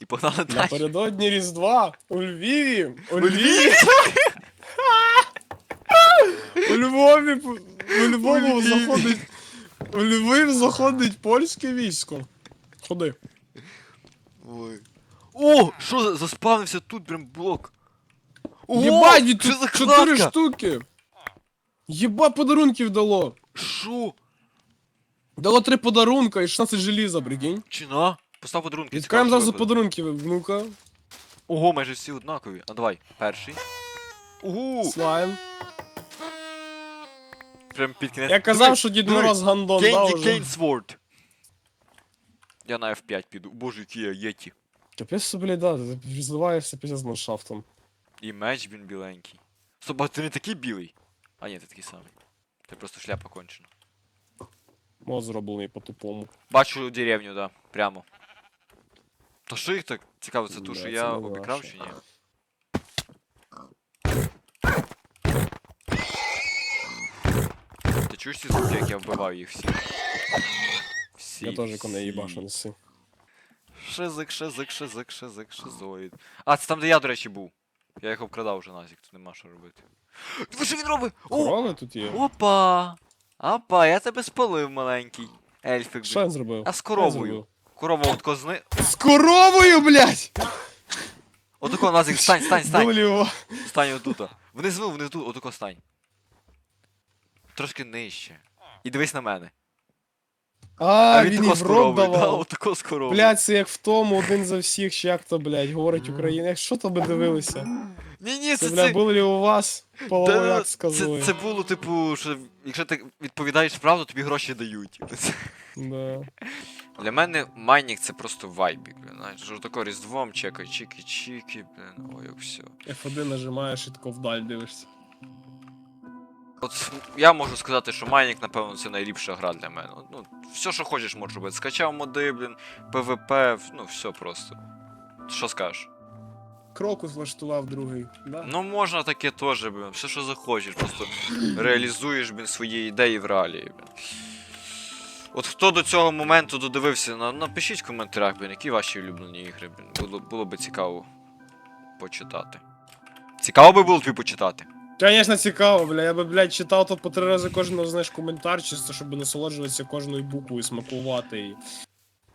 І погнали далі. Напередодні Різдва у Львіві. У Львіві. У Львові. У Львові Львіві. заходить. У Львів заходить польське військо. Ходи. Ой. О, що за заспавнився тут прям блок. О, Єбать, що тут чотири кнопка? штуки. Єбать подарунків дало. Що? Дало три подарунка і 16 желіза, прикинь. Чи на? Постав подарунки. Відкаємо зразу подарунки, ну-ка. Ого, майже всі однакові. А давай, перший. Угу! Слайм. Прям під кінець. Я казав, що Дід Мороз гандон, да, Кенді уже. Кейнсворд. Я на F5 піду. Боже, які я єті. Капець, блядь, да, ти зливаєшся після з ландшафтом. І меч він біленький. Стоп, а ти не такий білий? А ні, ти такий самий. Ти просто шляпа кончена. Мод зроблений по-тупому. Бачу деревню, да, прямо. То що їх так цікаво, це ту, що я обікрав чи ні? Ти чуєш ці звуки, як я вбиваю їх всіх? Всі, Я теж коней всі. їбашу неси. Шизик, шизик, шизик, шизик, шизоїд. А, це там, де я, до речі, був. Я їх обкрадав вже назік, тут нема що робити. Ви що він робить? О! Корови тут є. Опа! Опа, я тебе спалив, маленький. Ельфик. Що блін. зробив? А з Що коровою. зробив? Корова от козни. З коровою, блядь! Отако, Назік, стань, стань, стань. Дуліво. Стань отут. Внизу, внизу, отако стань. Трошки нижче. І дивись на мене. А, він і в рот да, давав. отако з коровою. Блядь, це як в тому, один за всіх, чи як то, блядь, говорить Україна. Як що то би дивилися? Ні, ні, Це, це, це, були ли у вас половояк з це, козою? це було, типу, що якщо ти відповідаєш правду, тобі гроші дають. Да. Для мене майнінг це просто вайбік, блін, що тако різдвом чекай, чики-чики, блін, ой, як все. F1 нажимаєш і тако вдаль дивишся. От я можу сказати, що майнінг, напевно, це найліпша гра для мене. Ну, все, що хочеш, можеш робити. Скачав моди, блін, ПВП, ну все просто. Що скажеш? Крокус влаштував другий. Да? Ну можна таке теж, блін, все, що захочеш, просто реалізуєш, блін, свої ідеї в реалії, блін. От хто до цього моменту додивився, на- напишіть в коментарях, блін, які ваші улюблені ігри, блін. Було, було би цікаво почитати. Цікаво би було тобі почитати. Конечно, цікаво, бля. Я би, блядь, читав тут по три рази кожного, знаєш, коментар, чисто, щоб насолоджуватися кожною буквою, смакувати її.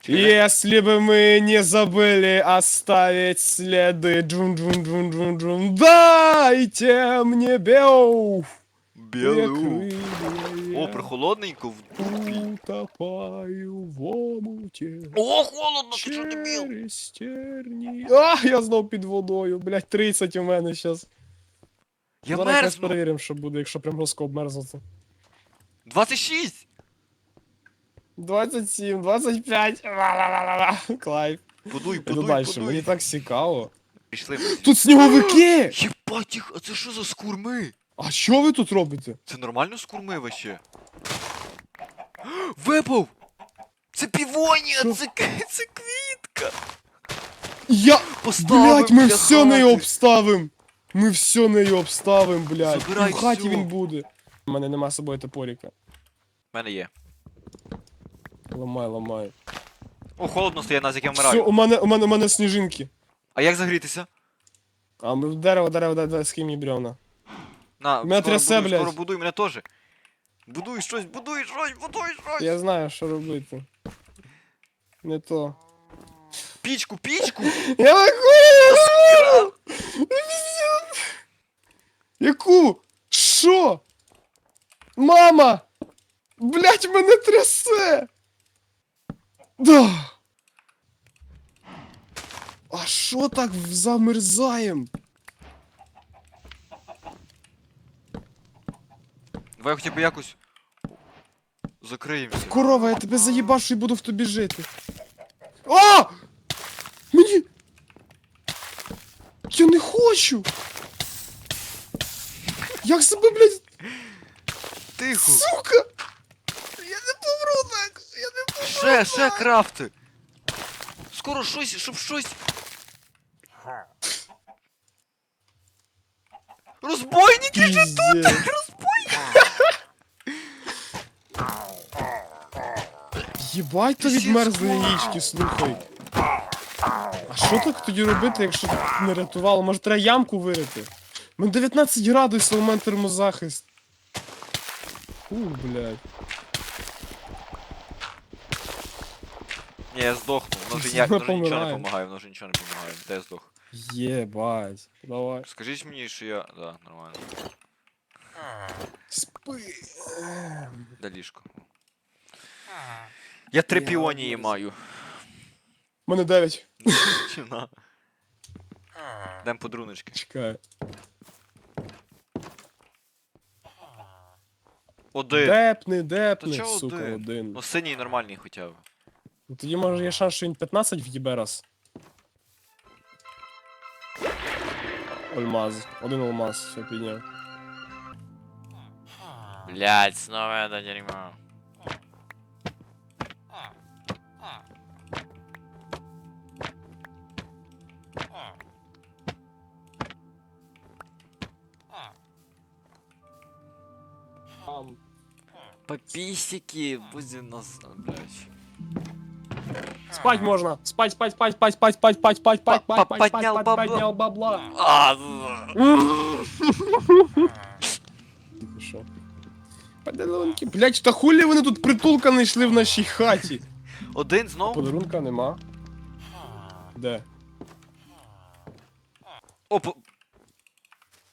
Если бы мы не забыли оставить следы, джун джун джун джун джун, дайте мне беу, О, прохолодненько в дупі. Утопаю в омуте. О, холодно, ти що дебіл? Через терні. А, я знов під водою, блядь, 30 у мене щас. Я Зараз якраз мерзну. перевіримо, що буде, якщо прям різко обмерзнути. 26! 27, 25. Ла-ла-ла-ла-ла. Клайв. Подуй, Іду подуй, подуй. мені так цікаво. Пішли. ми. Тут сніговики! Єбать їх, а це що за скурми? А що ви тут робите? Це нормально скурми вообще? Випав! Це півонія, це, це квітка! Я. Поставив Блять, ми для все нею хати. обставим! Ми все нею обставим. Забирай І в хаті всьо. він буде. У мене нема з собою топоріка. У мене є. Ламай, ламай. О, холодно стає, нас як я Все, вмираю. у мене, у мене, у мене сніжинки. А як загрітися? А ми дерево, дерево, дерево, з ким бревна. На, Мене скоро трясе, будуй, скоро блядь. будуй мене теж. Будуй щось, будуй щось, будуй щось. Я знаю, що робити. Не то. Пічку, пічку! Я виходжу! Яку? Що? Мама! Блять, мене трясе! Да. А що так замерзаєм? Давай хоча б якось закриємося. Корова, я тебе заїбашу і буду в тобі жити. А! Мені. Я не хочу! Як себе, блядь, Тихо! сука! Я не помру так! Я не помру! Ще, ще крафти! Скоро щось, щоб щось. Розбойники же тут! Пиздец. Єбать то відмерзли яєчки, слухай. А що так тоді робити, якщо так не рятувало? Може треба ямку вирити? Мене 19 градусів у мене термозахист. Фу, блядь. Ні, я здохну, воно Це ніяк, воно нічого не допомагає, воно нічого не допомагає. Де я здох? Єбать. Давай. Скажіть мені, що я. Да, нормально. Спи. Де ліжко? Я три піонії маю. У мене 9. Чи на? Дем подруночки. Чекай. Один. Депни, депни, чого сука, один? один. Ну синій нормальний хоча б. Ну тоді може є шанс, що він 15 в'їбе раз. Альмаз. Один алмаз, все підняв. Блять, знову это дерьмо. Пописики, будем нас, блять. Спать можна! Спать, спать, спать, спать, спать, спать, спать, спать, спать, Па- спать, па- спать, поднял спать, бабла. поднял бабла. Що? Подарунки. Блять, та хулі вони тут притулка не йшли в нашій хаті. Один знов? Подарунка нема. Де? О, по...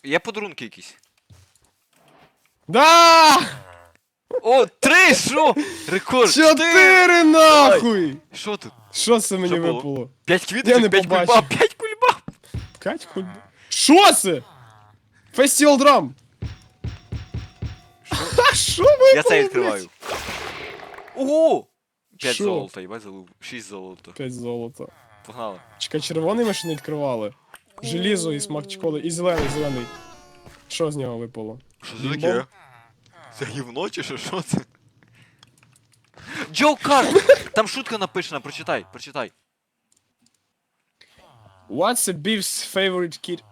Є подарунки якісь. Да! О, три, що? Рекорд. Чотири нахуй! Що тут? Що це мені Що було? випало? П'ять Я не квіточок, п'ять побачив. кульбаб, п'ять хуль... Що це? Фестивал драм! Ха, Що випало, Я це відкриваю. блядь? Ого! П'ять Що? золота, їбать залив. Шість золота. П'ять золота. Погнали. Чекай, червоний ми ще не відкривали. Желізо і смак чоколи. І зелений, зелений. Що з нього випало? Що це таке? Це гівно чи що? Що це? Джо Карт! Там шутка написана, прочитай, прочитай. What's a beef's favorite kid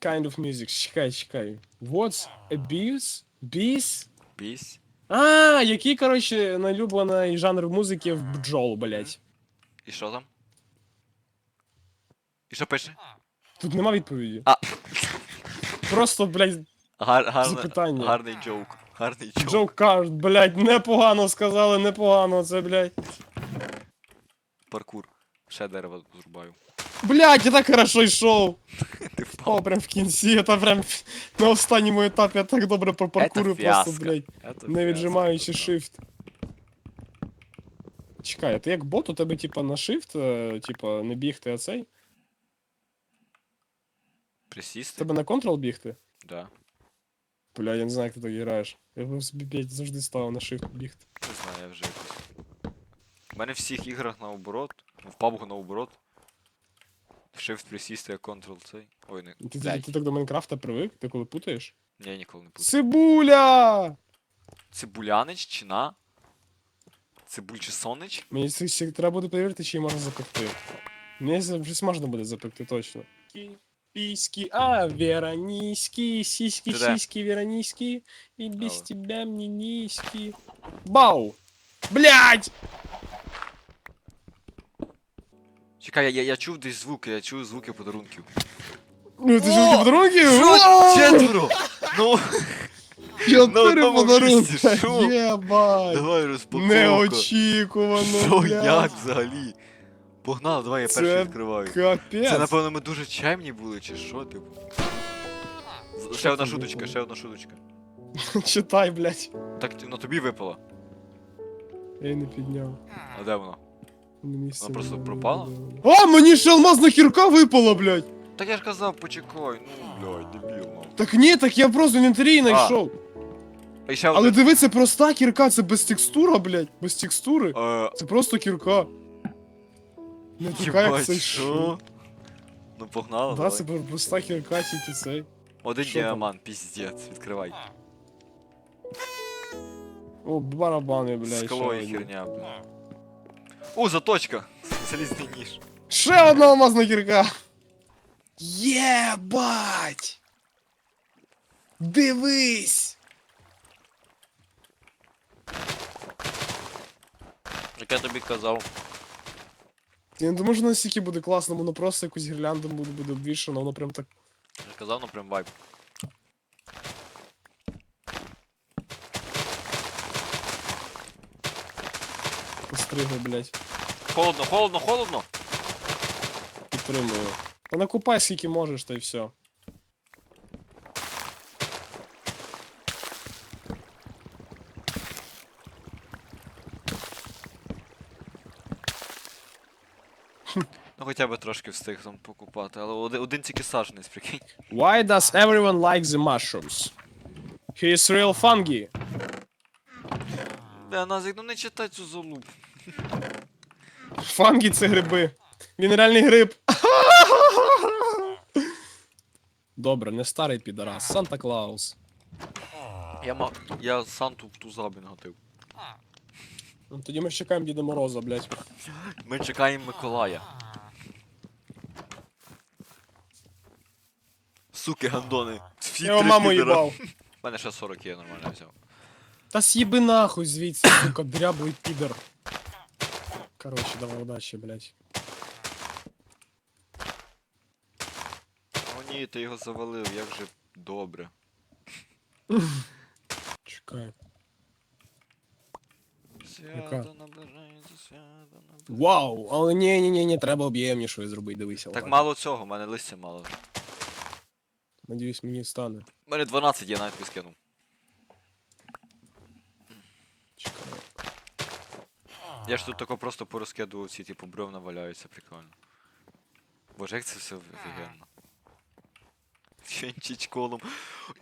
kind of music? Чекай, чекай. What's a beef's? Beef's? Пісь. А, який, коротше, найулюблений жанр музики в бджол, блять. І що там? І що пише? Тут нема відповіді. А. Просто, блять, Гар, гарне, Запитання. гарний джоук. Гарний джоук. Джо Карт, блять, непогано сказали, непогано це, блять. Паркур. Ще дерево зрубаю. Блять, я так хорошо йшов. Ти впав. О, прям в кінці, я там прям на останньому етапі я так добре пропаркурив Это просто, фіаско. блять. Это Не фіаско. віджимаючи shift. Чекай, а ти як бот, у тебе типа на shift, е, типа не бігти, а цей? Присісти? тебе на control бігти? Да. Бля, я не знаю, як ти так граєш. Я б собі, блядь, завжди ставив на shift бігти. Не знаю, я вже якось. У мене в всіх іграх наоборот. В PUBG наоборот. Shift присісти, а Ctrl цей. Ой, не. Ти, ти, Блядь. ти так до Майнкрафта привик, ти коли путаєш? Я ніколи не путаю. Цибуля! Цибулянич чи на? Цибульчисонич? Мені це ще треба буде перевірити, чи її можна запекти. Мені це щось можна буде запекти точно. Письки, а, верониськи, сиськи, Ты да. сиськи, верониськи, и без Давай. тебя мне низкий. Бау! Блять! Чекай, я, я, я чув десь звуки, я чув звуки подарунків. Ну ти О! ж подарунки? Що? О! Четверо! Ну, Чотири одному подарунки! місці, що? Єбать! давай розпаковка. Неочікувано, Що, блядь. як взагалі? Погнали, давай я Це перший відкриваю. Капець! Це, напевно, ми дуже чемні були, чи що, типу. З- Ще одна шуточка, ще одна шуточка. Читай, блядь. Так т- на тобі випало. Я її не підняв. А де? На місце Вона просто не пропала? було. А, мені ще алмазна кірка випала, блядь! Так я ж казав, почекай, ну блядь, дебіл, ну. Так ні, так я просто в інвентарі знайшов. А ще Але одне. диви, це проста кірка, це без текстура, блядь, без текстури. Е, Це просто кірка. Не така, як Єбать, цей що? що. Ну погнали, Да, давай. це про- проста кірка, тільки цей. Один що там? діамант, піздець, відкривай. О, барабани, блядь. Скло ще і одні. херня, блядь. О, заточка! Залізний ніж. Ще одна алмазна кірка. Єбать! Дивись! Як я тобі казав. Я не думаю, що настільки буде класно, воно просто якусь гірлянду буде, буде обвішено, воно прям так. Я ж казав, ну прям вайб. Постригло, блядь. Холодно, холодно, холодно! Підтримую. Та накупай скільки можеш, та й все. Ну хоча б трошки встиг там покупати, але один, один тільки саженець, прикинь. Why does everyone like the mushrooms? He is real fungi. Бля, Назик, ну не читай цю залупу. Фанги це гриби. Він реальний гриб. Добре, не старий підарас. Санта Клаус. Я ма... Я Санту в ту забін готив. Ну, Тоді ми ж чекаємо Діда Мороза, блядь. Ми чекаємо Миколая. Суки, гандони. Я його маму їбав. У мене ще 40 є, нормально взяв. Та з'їби нахуй звідси, сука, дряблий підер. Короче, давай удачі, блядь. О ні, ти його завалив, як же добре. Чекай. Наближається. Вау! Але ні, ні, ні, ні, треба об'ємнішою зробити, дивися. Так отак. мало цього, в мене листя мало. Надіюсь, мені стане. У мене 12 я навіть скинув. Чекай. Я ж тут тако просто порозкидував ці, типу, бревна валяються, прикольно. Боже, як це все офігенно. Ченчить колом.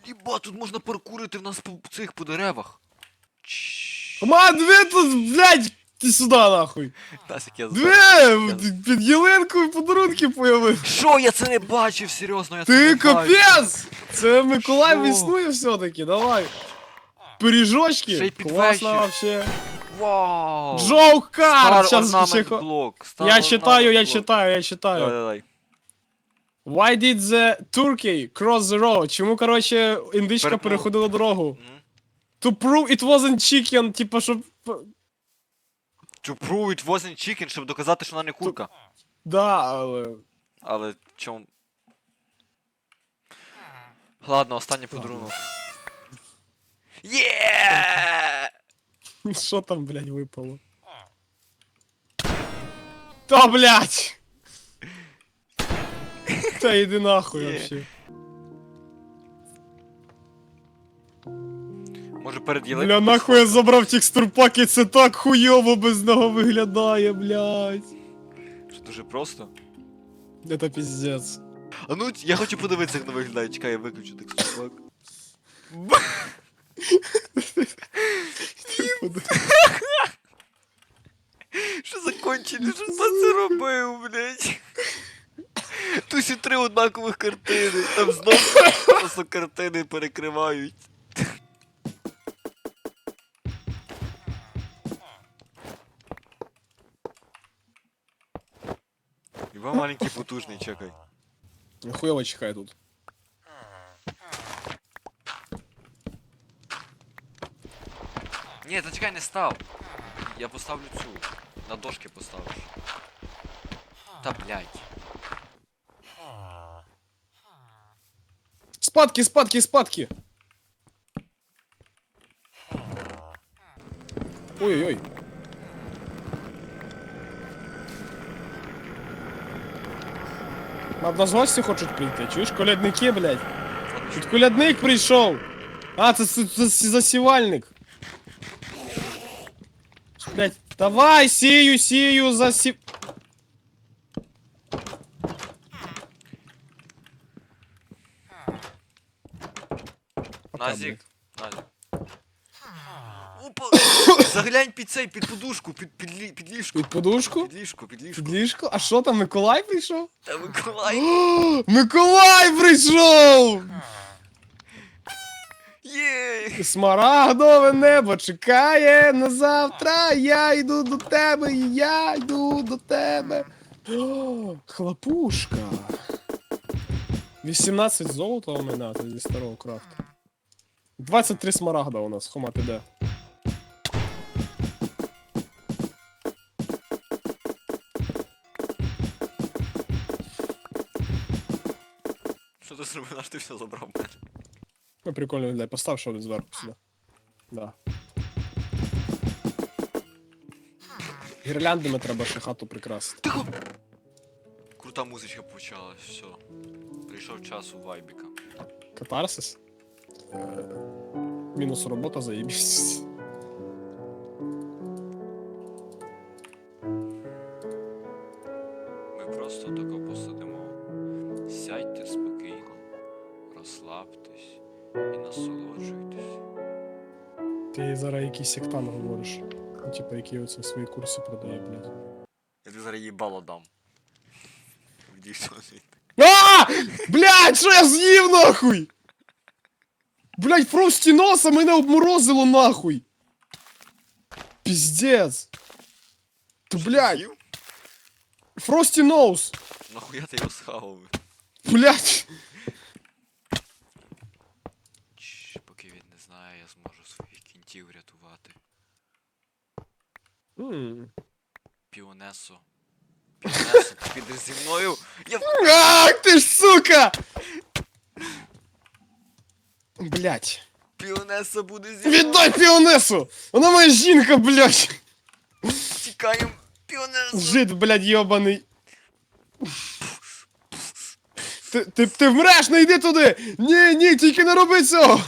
Єба, тут можна паркурити в нас по цих по деревах. Чш. Ма, дві тут, блядь! Ти сюди нахуй! Тасик, я Дві! Під ялинкою подарунки появив! Що, я це не бачив, серйозно, я це Ти не бачив. капець! Це Миколаїв Що? існує все-таки, давай! Пиріжочки! Ще й під Класно вечір. вообще! Вау! Джоук карт! Star Щас ще... Star Я читаю, я Ornament читаю, я читаю. Давай, давай. Why did the turkey cross the road? Чому, короче, індичка Перепнув. переходила дорогу? Мгм. To prove it wasn't chicken, типа, щоб... To prove it wasn't chicken, щоб доказати, що вона не курка. Да, але... Але чому. Ладно, останній подарунок. Є! Що там, блядь, випало? Та, блядь! Та йди нахуй Є. вообще. Може перед Бля, нахуй я забрав текстурпак і це так хуйово без нього виглядає, блядь. Що дуже просто. Это пиздец. А ну, я хочу подивитися, як воно виглядає. Чекай, я виключу текстурпак. Що за кончений, що це робив, блядь? Тусі три однакових картини. Там знову просто картини перекривають. Іва маленький потужний, чекай. Хуйово чихай тут. Ні, та чекай, не став. Я поставлю цю. На дошки поставиш. Та блядь. Спадки, спадки, спадки! Ой-ой-ой. Надо з гості хочуть прийти. Чуєш, колядники, блядь? Тут колядник прийшов. А, це, це, це, це засівальник. Блядь, давай, сію, сію, засів... Пока, Заглянь під цей, під подушку, під, під, лі- під ліжко. Під подушку? Під ліжко, під ліжко. Під ліжко? А що там, Миколай прийшов? Та Миколай. О, Миколай прийшов! Є! Смарагдове небо чекає на завтра. Я йду до тебе, я йду до тебе. О, хлопушка. 18 золота у мене зі старого крафта. 23 смарагда у нас, хома ти зробив, наш ти все забрав мене. Ну, прикольно виглядає. Постав що зверху сюди. Да. Гірляндами треба ще хату прикрасити. Тихо! Крута музичка почалась, все. Прийшов час у вайбіка. Катарсис. Е, Мінус робота заєбісь. Зараз якийсь сектан говориш. Ну, типа, який оце свої курси продає, блядь. Я тобі зараз їбало дам. А! Блядь, що я з'їв нахуй? Блядь, просто носа мене обморозило нахуй. Пиздец. Та, блядь, Їв? Фрості Ноус. Нахуя ти його схавав? Блядь. Чш, поки він не знає, я зможу своїх кінтів врятувати. М. Піонесо. Піонесо, ти підеш зі мною. Я Ах, ти ж сука! Блядь. Піонесо буде зі мною. Віддай піонесу! Вона моя жінка, блядь! Тікаємо. Піонесо. Жид, блядь, йобаний. Ти, ти, ти вмреш, не йди туди! Ні, ні, тільки не роби цього!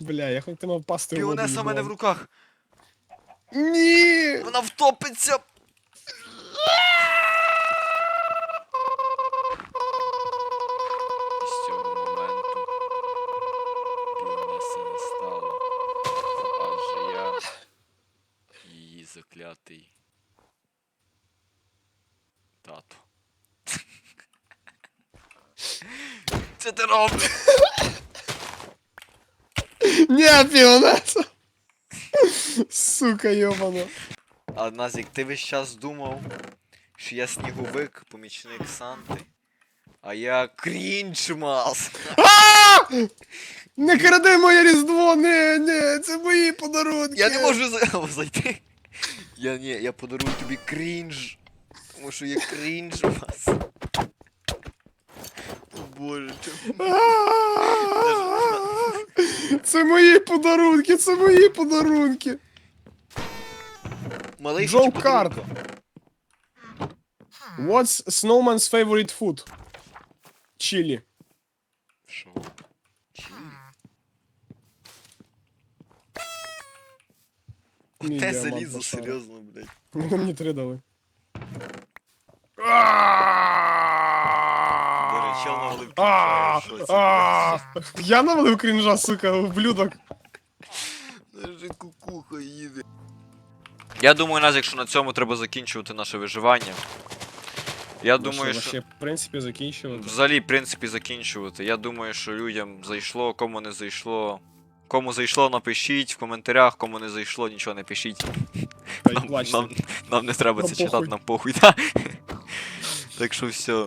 Бля, я хоч ти мав пасти. Піонесо в мене в руках. Ні! Вона втопиться. І з цього моменту піонеса не стало. Адже я її заклятий тато. Це ти робиш? Ні, піонесо! Сука, йобана. А Назік, ти весь час думав, що я сніговик, помічник Санти, а я крінчмас. Не кради моє різдво, ні, ні, це мої подарунки. Я не можу за- зайти. Я ні, я подарую тобі крінж. Тому що я крінжмас. О боже, чому? Це мої подарунки, це мої подарунки. Малий Джо хоче Карт. подарунка. What's Snowman's favorite food? Чилі. Що? Чилі? Ні, Те діамант залізо, Башара. серйозно, блядь. Мені три дали. До речі, я навалив А, крінжа, що це, а. блядь? Я навалив крінжа, сука, ублюдок. Даже кукуха їде. Я думаю, нас, якщо на цьому треба закінчувати наше виживання. Я думаю, що. Вообще, в принципі, закінчувати. Взагалі, в принципі, закінчувати. Я думаю, що людям зайшло, кому не зайшло. Кому зайшло, напишіть в коментарях, кому не зайшло, нічого не пишіть. Нам, нам, нам не треба Нам це читати, нам похуй, так? Так що все.